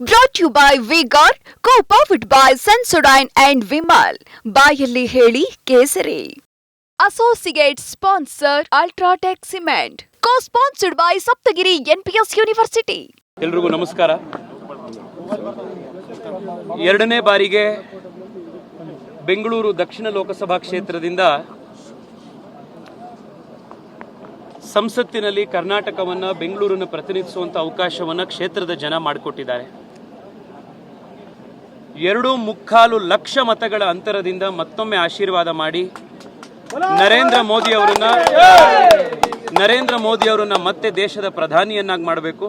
Brought you by vigour ಕೋ ಬಾಯ್ by Sensodyne and Vimal ಬಾಯಲ್ಲಿ ಹೇಳಿ ಕೇಸರಿ. Associate sponsor UltraTech cement co sponsored by Saptagiri NPS University ಎಲ್ರಿಗೂ ನಮಸ್ಕಾರ. ಎರಡನೇ ಬಾರಿಗೆ ಬೆಂಗಳೂರು ದಕ್ಷಿಣ ಲೋಕಸಭಾ ಕ್ಷೇತ್ರದಿಂದ ಸಂಸತ್ತಿನಲ್ಲಿ ಕರ್ನಾಟಕವನ್ನು ಬೆಂಗಳೂರನ್ನು ಪ್ರತಿನಿಧಿಸುವಂಥ ಅವಕಾಶವನ್ನು ಕ್ಷೇತ್ರದ ಜನ ಮಾಡಿಕೊಟ್ಟಿದ್ದಾರೆ. ಎರಡು ಮುಕ್ಕಾಲು ಲಕ್ಷ ಮತಗಳ ಅಂತರದಿಂದ ಮತ್ತೊಮ್ಮೆ ಆಶೀರ್ವಾದ ಮಾಡಿ ನರೇಂದ್ರ ಮೋದಿ ಅವರನ್ನ ನರೇಂದ್ರ ಮೋದಿ ಅವರನ್ನ ಮತ್ತೆ ದೇಶದ ಪ್ರಧಾನಿಯನ್ನಾಗಿ ಮಾಡಬೇಕು.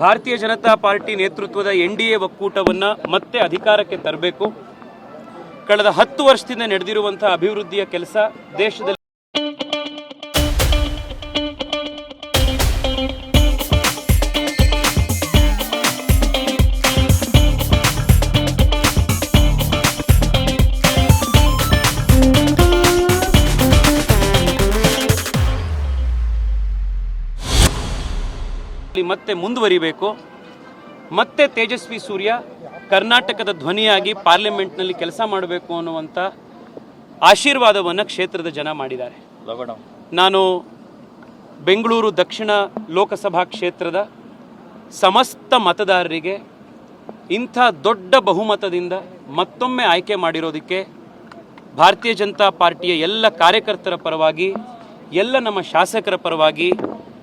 ಭಾರತೀಯ ಜನತಾ ಪಾರ್ಟಿ ನೇತೃತ್ವದ ಎನ್ ಡಿ ಎ ಒಕ್ಕೂಟವನ್ನು ಮತ್ತೆ ಅಧಿಕಾರಕ್ಕೆ ತರಬೇಕು. ಕಳೆದ ಹತ್ತು ವರ್ಷದಿಂದ ನಡೆದಿರುವಂತಹ ಅಭಿವೃದ್ಧಿಯ ಕೆಲಸ ದೇಶದಲ್ಲಿ ಮತ್ತೆ ಮುಂದುವರಿಬೇಕು. ಮತ್ತೆ ತೇಜಸ್ವಿ ಸೂರ್ಯ ಕರ್ನಾಟಕದ ಧ್ವನಿಯಾಗಿ ಪಾರ್ಲಿಮೆಂಟ್ನಲ್ಲಿ ಕೆಲಸ ಮಾಡಬೇಕು ಅನ್ನುವಂಥ ಆಶೀರ್ವಾದವನ್ನು ಕ್ಷೇತ್ರದ ಜನ ಮಾಡಿದ್ದಾರೆ. ನಾನು ಬೆಂಗಳೂರು ದಕ್ಷಿಣ ಲೋಕಸಭಾ ಕ್ಷೇತ್ರದ ಸಮಸ್ತ ಮತದಾರರಿಗೆ ಇಂಥ ದೊಡ್ಡ ಬಹುಮತದಿಂದ ಮತ್ತೊಮ್ಮೆ ಆಯ್ಕೆ ಮಾಡಿರೋದಕ್ಕೆ ಭಾರತೀಯ ಜನತಾ ಪಾರ್ಟಿಯ ಎಲ್ಲ ಕಾರ್ಯಕರ್ತರ ಪರವಾಗಿ ಎಲ್ಲ ನಮ್ಮ ಶಾಸಕರ ಪರವಾಗಿ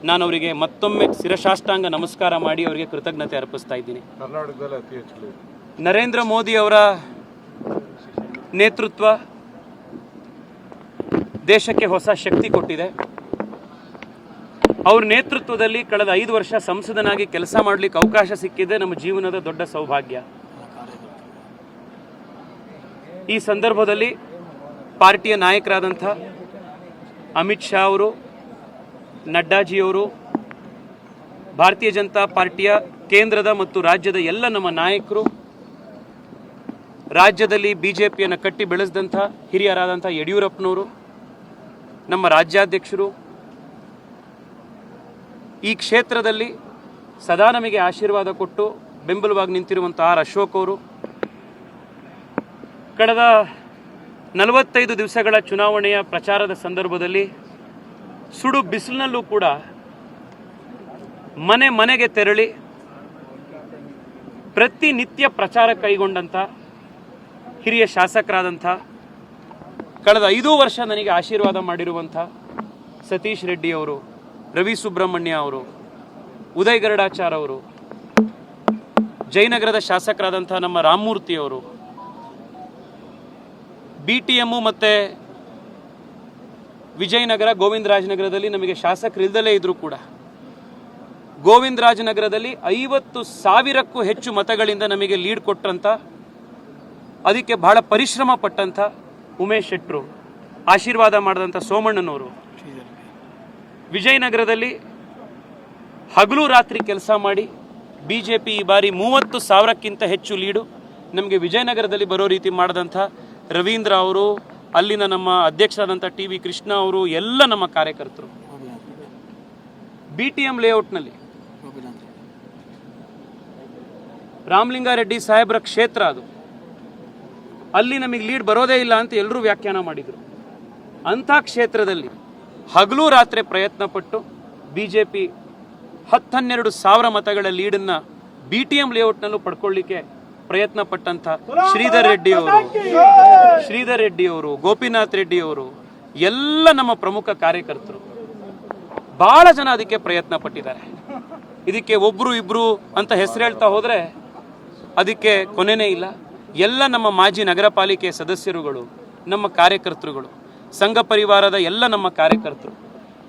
ನಾನು ಅವರಿಗೆ ಮತ್ತೊಮ್ಮೆ ಶಿರಶಾಷ್ಟಾಂಗ ನಮಸ್ಕಾರ ಮಾಡಿ ಅವರಿಗೆ ಕೃತಜ್ಞತೆ ಅರ್ಪಿಸ್ತಾ ಇದ್ದೀನಿ. ಕರ್ನಾಟಕದಲ್ಲಿ ಅತಿ ಹೆಚ್ಚು ನರೇಂದ್ರ ಮೋದಿ ಅವರ ನೇತೃತ್ವ ದೇಶಕ್ಕೆ ಹೊಸ ಶಕ್ತಿ ಕೊಟ್ಟಿದೆ. ಅವ್ರ ನೇತೃತ್ವದಲ್ಲಿ ಕಳೆದ ಐದು ವರ್ಷ ಸಂಸದನಾಗಿ ಕೆಲಸ ಮಾಡಲಿಕ್ಕೆ ಅವಕಾಶ ಸಿಕ್ಕಿದೆ. ನಮ್ಮ ಜೀವನದ ದೊಡ್ಡ ಸೌಭಾಗ್ಯ. ಈ ಸಂದರ್ಭದಲ್ಲಿ ಪಾರ್ಟಿಯ ನಾಯಕರಾದಂಥ ಅಮಿತ್ ಶಾ ಅವರು ನಡ್ಡಾಜಿಯವರು ಭಾರತೀಯ ಜನತಾ ಪಾರ್ಟಿಯ ಕೇಂದ್ರದ ಮತ್ತು ರಾಜ್ಯದ ಎಲ್ಲ ನಮ್ಮ ನಾಯಕರು, ರಾಜ್ಯದಲ್ಲಿ ಬಿಜೆಪಿಯನ್ನು ಕಟ್ಟಿ ಬೆಳೆಸಿದಂಥ ಹಿರಿಯರಾದಂಥ ಯಡಿಯೂರಪ್ಪನವರು, ನಮ್ಮ ರಾಜ್ಯಾಧ್ಯಕ್ಷರು, ಈ ಕ್ಷೇತ್ರದಲ್ಲಿ ಸದಾ ನಮಗೆ ಆಶೀರ್ವಾದ ಕೊಟ್ಟು ಬೆಂಬಲವಾಗಿ ನಿಂತಿರುವಂಥ ಆರ್ ಅಶೋಕ್ ಅವರು. ಕಳೆದ ನಲವತ್ತೈದು ದಿವಸಗಳ ಚುನಾವಣೆಯ ಪ್ರಚಾರದ ಸಂದರ್ಭದಲ್ಲಿ ಸುಡು ಬಿಸಿಲಿನಲ್ಲೂ ಕೂಡ ಮನೆ ಮನೆಗೆ ತೆರಳಿ ಪ್ರತಿನಿತ್ಯ ಪ್ರಚಾರ ಕೈಗೊಂಡಂಥ ಹಿರಿಯ ಶಾಸಕರಾದಂಥ ಕಳೆದ ಐದು ವರ್ಷ ನನಗೆ ಆಶೀರ್ವಾದ ಮಾಡಿರುವಂಥ ಸತೀಶ್ ರೆಡ್ಡಿ ಅವರು, ರವಿ ಸುಬ್ರಹ್ಮಣ್ಯ ಅವರು, ಉದಯ್ ಗರುಡಾಚಾರ್ ಅವರು, ಜಯನಗರದ ಶಾಸಕರಾದಂಥ ನಮ್ಮ ರಾಮಮೂರ್ತಿ ಅವರು, ಬಿ ಟಿ ಎಮ್ಮು ಮತ್ತು ವಿಜಯನಗರ ಗೋವಿಂದರಾಜನಗರದಲ್ಲಿ ನಮಗೆ ಶಾಸಕರು ಇಲ್ದಲೇ ಇದ್ರೂ ಕೂಡ ಗೋವಿಂದರಾಜನಗರದಲ್ಲಿ ಐವತ್ತು ಸಾವಿರಕ್ಕೂ ಹೆಚ್ಚು ಮತಗಳಿಂದ ನಮಗೆ ಲೀಡ್ ಕೊಟ್ಟಂತ, ಅದಕ್ಕೆ ಬಹಳ ಪರಿಶ್ರಮ ಪಟ್ಟಂತ ಉಮೇಶ್ ಶೆಟ್ರು, ಆಶೀರ್ವಾದ ಮಾಡಿದಂಥ ಸೋಮಣ್ಣನವರು. ವಿಜಯನಗರದಲ್ಲಿ ಹಗಲು ರಾತ್ರಿ ಕೆಲಸ ಮಾಡಿ ಬಿ ಜೆ ಪಿ ಈ ಬಾರಿ ಮೂವತ್ತು ಸಾವಿರಕ್ಕಿಂತ ಹೆಚ್ಚು ಲೀಡು ನಮಗೆ ವಿಜಯನಗರದಲ್ಲಿ ಬರೋ ರೀತಿ ಮಾಡಿದಂಥ ರವೀಂದ್ರ ಅವರು ಅಲ್ಲಿನ ನಮ್ಮ ಅಧ್ಯಕ್ಷರಾದಂಥ ಟಿ ವಿ ಕೃಷ್ಣ ಅವರು ಎಲ್ಲ ನಮ್ಮ ಕಾರ್ಯಕರ್ತರು. ಬಿ ಟಿ ಎಂ ಲೇಔಟ್ನಲ್ಲಿ ರಾಮಲಿಂಗಾರೆಡ್ಡಿ ಸಾಹೇಬ್ರ ಕ್ಷೇತ್ರ ಅದು. ಅಲ್ಲಿ ನಮಗೆ ಲೀಡ್ ಬರೋದೇ ಇಲ್ಲ ಅಂತ ಎಲ್ಲರೂ ವ್ಯಾಖ್ಯಾನ ಮಾಡಿದರು. ಅಂಥ ಕ್ಷೇತ್ರದಲ್ಲಿ ಹಗಲು ರಾತ್ರಿ ಪ್ರಯತ್ನ ಪಟ್ಟು ಬಿ ಜೆ ಪಿ ಹತ್ತನ್ನೆರಡು ಸಾವಿರ ಮತಗಳ ಲೀಡನ್ನು ಬಿ ಟಿ ಎಂ ಲೇಔಟ್ನಲ್ಲೂ ಪಡ್ಕೊಳ್ಳಿಕ್ಕೆ ಪ್ರಯತ್ನ ಪಟ್ಟಂತ ಶ್ರೀಧರ್ ರೆಡ್ಡಿ ಅವರು ಶ್ರೀಧರ್ ರೆಡ್ಡಿ ಅವರು ಗೋಪಿನಾಥ್ ರೆಡ್ಡಿ ಅವರು ಎಲ್ಲ ನಮ್ಮ ಪ್ರಮುಖ ಕಾರ್ಯಕರ್ತರು ಬಹಳ ಜನ ಅದಕ್ಕೆ ಪ್ರಯತ್ನ ಪಟ್ಟಿದ್ದಾರೆ ಇದಕ್ಕೆ ಒಬ್ರು ಇಬ್ರು ಅಂತ ಹೆಸರು ಹೇಳ್ತಾ ಹೋದ್ರೆ ಅದಕ್ಕೆ ಕೊನೆನೇ ಇಲ್ಲ. ಎಲ್ಲ ನಮ್ಮ ಮಾಜಿ ನಗರ ಪಾಲಿಕೆ ಸದಸ್ಯರುಗಳು ನಮ್ಮ ಕಾರ್ಯಕರ್ತರುಗಳು ಸಂಘ ಪರಿವಾರದ ಎಲ್ಲ ನಮ್ಮ ಕಾರ್ಯಕರ್ತರು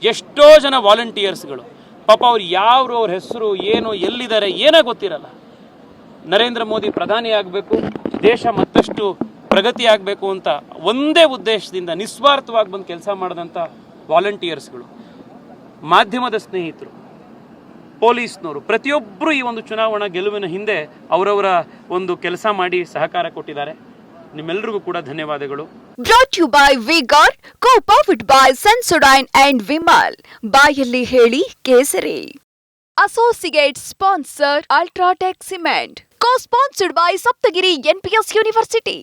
ಎಷ್ಟೋ ಜನ ವಾಲಂಟಿಯರ್ಸ್ಗಳು ಪಾಪ ಅವ್ರು ಯಾರು ಅವ್ರ ಹೆಸರು ಏನು ಎಲ್ಲಿದ್ದಾರೆ ಏನೋ ಗೊತ್ತಿರಲ್ಲ. ನರೇಂದ್ರ ಮೋದಿ ಪ್ರಧಾನಿ ಆಗಬೇಕು, ದೇಶ ಮತ್ತಷ್ಟು ಪ್ರಗತಿ ಆಗಬೇಕು ಅಂತ ಒಂದೇ ಉದ್ದೇಶದಿಂದ ನಿಸ್ವಾರ್ಥವಾಗಿ ಬಂದು ಕೆಲಸ ಮಾಡಿದಂಥ ವಾಲಂಟಿಯರ್ಸ್ಗಳು, ಮಾಧ್ಯಮದ ಸ್ನೇಹಿತರು, ಪೊಲೀಸ್ನವರು ಪ್ರತಿಯೊಬ್ಬರು ಈ ಒಂದು ಚುನಾವಣಾ ಗೆಲುವಿನ ಹಿಂದೆ ಅವರವರ ಒಂದು ಕೆಲಸ ಮಾಡಿ ಸಹಕಾರ ಕೊಟ್ಟಿದ್ದಾರೆ. ನಿಮ್ಮೆಲ್ಲರಿಗೂ ಕೂಡ ಧನ್ಯವಾದಗಳು. ಬ್ರಾಟ್ ಯು ಬೈ ವಿಗಾರ್ ಕೋ ಬಾಯ್ ಬೈ ಸನ್ಸುಡೈನ್ ಅಂಡ್ ವಿಮಾಲ್ ಬಾಯಲ್ಲಿ ಹೇಳಿ ಕೇಸರಿ. Associate sponsor UltraTech Ultratech co sponsored by Saptagiri NPS University